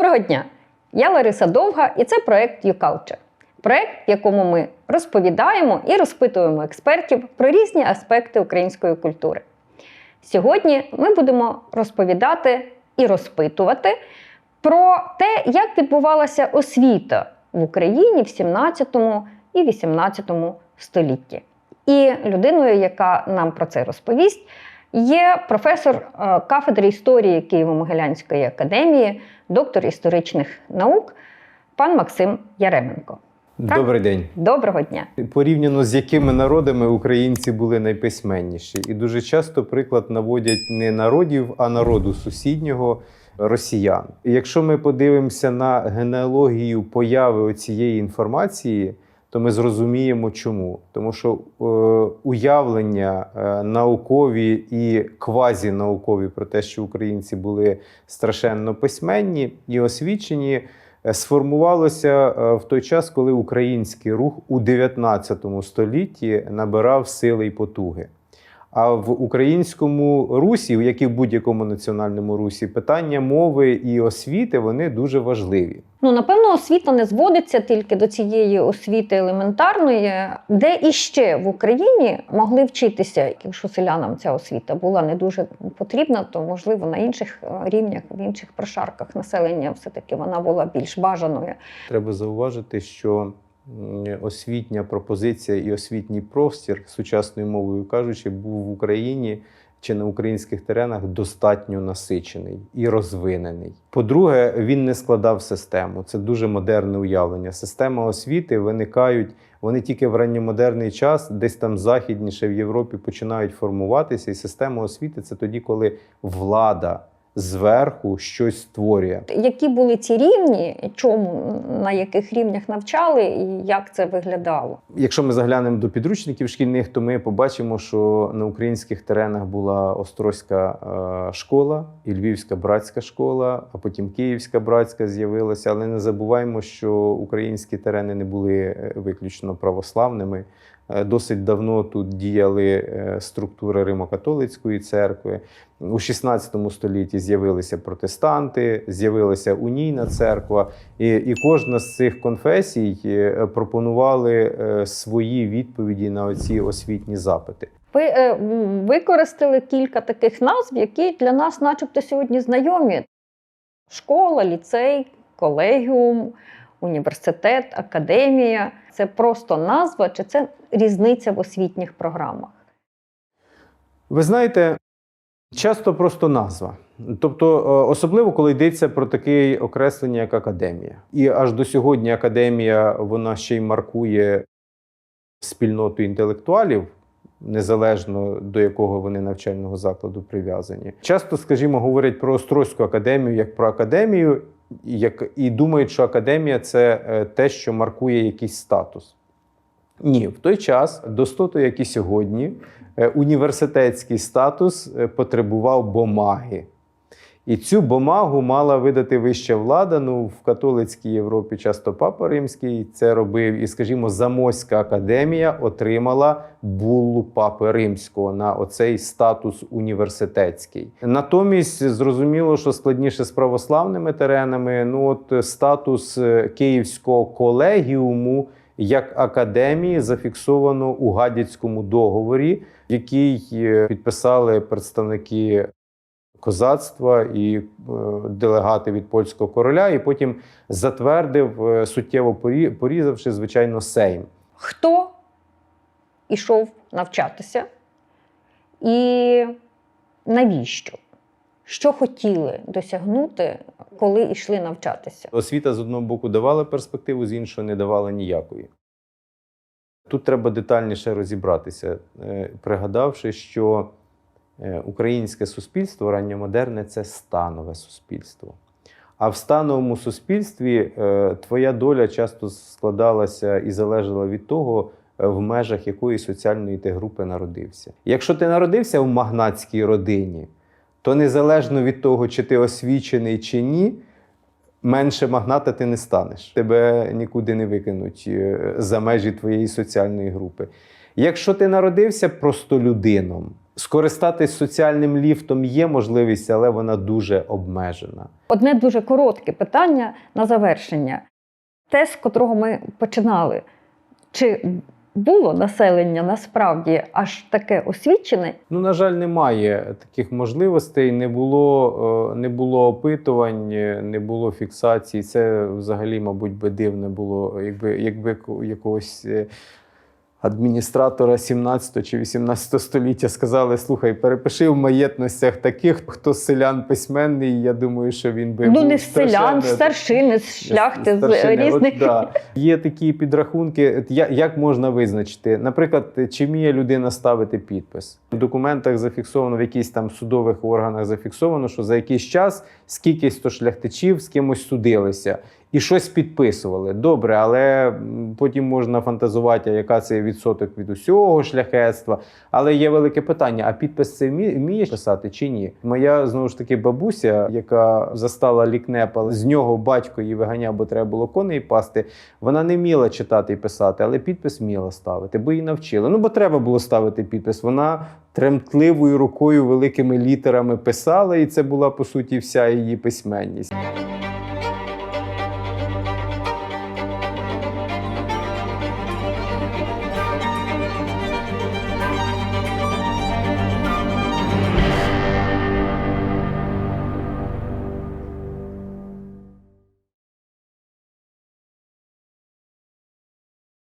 Доброго дня! Я Лариса Довга, і це проект YouCulture. Проект, в якому ми розповідаємо і розпитуємо експертів про різні аспекти української культури. Сьогодні ми будемо розповідати і розпитувати про те, як відбувалася освіта в Україні в 17 і 18 столітті. І людиною, яка нам про це розповість, є професор е, кафедри історії Києво-Могилянської академії, доктор історичних наук, пан Максим Яременко. Так. Добрий день. Доброго дня! Порівняно з якими народами українці були найписьменніші, і дуже часто приклад наводять не народів, а народу сусіднього росіян. І якщо ми подивимося на генеалогію появи цієї інформації, то ми зрозуміємо, чому. Тому що е, уявлення е, наукові і квазінаукові про те, що українці були страшенно письменні і освічені. е, Сформувалося е, в той час, коли український рух у 19 столітті набирав сили й потуги. А в українському русі, як і в будь-якому національному русі, питання мови і освіти вони дуже важливі. Ну, напевно, освіта не зводиться тільки до цієї освіти елементарної, де іще в Україні могли вчитися, якщо селянам ця освіта була не дуже потрібна, то можливо на інших е, рівнях, в інших прошарках населення все-таки вона була більш бажаною. Треба зауважити, що освітня пропозиція і освітній простір, сучасною мовою кажучи, був в Україні чи на українських теренах достатньо насичений і розвинений. По-друге, він не складав систему. Це дуже модерне уявлення. Система освіти виникають. Вони тільки в ранньомодерний час, десь там західніше в Європі, починають формуватися. І система освіти це тоді, коли влада зверху щось створює. Які були ці рівні, чому на яких рівнях навчали, і як це виглядало? Якщо ми заглянемо до підручників шкільних, то ми побачимо, що на українських теренах була Острозька е, школа і Львівська братська школа, а потім Київська братська з'явилася. Але не забуваємо, що українські терени не були е, виключно православними. Е, Досить давно тут діяли е, структури Римо-католицької церкви. У 16 столітті з'явилися протестанти, з'явилася унійна церква, і, і кожна з цих конфесій е, пропонували свої відповіді на оці освітні запити. Ви е, використали кілька таких назв, які для нас, начебто, сьогодні знайомі: школа, ліцей, колегіум, університет, академія. Це просто назва, чи це різниця в освітніх програмах? Ви знаєте, часто просто назва. Тобто, особливо коли йдеться про таке окреслення, як академія. І аж до сьогодні академія вона ще й маркує спільноту інтелектуалів, незалежно до якого вони навчального закладу прив'язані. Часто, скажімо, говорять про Острозьку академію як про академію, як і думають, що академія це е, те, що маркує якийсь статус. Ні, в той час, до стоту, як і сьогодні, е, університетський статус е, потребував бумаги. І цю бумагу мала видати вища влада. Ну, в католицькій Європі часто папа римський це робив. І, скажімо, Замоська академія отримала буллу папи римського на оцей статус університетський. Натомість зрозуміло, що складніше з православними теренами. Ну, от статус е, Київського колегіуму як академії зафіксовано у Гадяцькому договорі, який е, підписали представники козацтва і е, делегати від польського короля, і потім затвердив, е, суттєво порізавши, звичайно, Сейм. Хто ішов навчатися? І навіщо? Що хотіли досягнути, коли йшли навчатися? Освіта з одного боку давала перспективу, з іншого не давала ніякої. Тут треба детальніше розібратися, е, пригадавши, що українське суспільство ранньомодерне це станове суспільство. А в становому суспільстві е, твоя доля часто складалася і залежала від того, е, в межах якої соціальної ти групи народився. Якщо ти народився в магнатській родині, то незалежно від того, чи ти освічений чи ні, менше магната ти не станеш. Тебе нікуди не викинуть е, за межі твоєї соціальної групи. Якщо ти народився простолюдином, Скористатись соціальним ліфтом є можливість, але вона дуже обмежена. Одне дуже коротке питання на завершення. Те, з котрого ми починали. Чи було населення насправді аж таке освічене? Ну, на жаль, немає таких можливостей, не було, е, не було опитувань, не було фіксацій. Це взагалі, мабуть, би дивно було, якби, якби якогось е, адміністратора 17 чи 18 століття сказали: слухай, перепиши в маєтностях таких, хто селян письменний. Я думаю, що він би ну, був не з селян, старшини, шляхти, з різних. От, да. Є такі підрахунки, як можна визначити? Наприклад, чи вміє людина ставити підпис? В документах зафіксовано, в якихось там судових органах зафіксовано, що за якийсь час скількись то шляхтичів з кимось судилися. І щось підписували. Добре, але потім можна фантазувати, яка це відсоток від усього шляхетства. Але є велике питання: а підпис це вмі- вміє писати чи ні? Моя знову ж таки бабуся, яка застала лікнепа, з нього батько її виганяв, бо треба було коней пасти. Вона не вміла читати і писати, але підпис вміла ставити, бо її навчили. Ну бо треба було ставити підпис. Вона тремтливою рукою великими літерами писала, і це була по суті вся її письменність.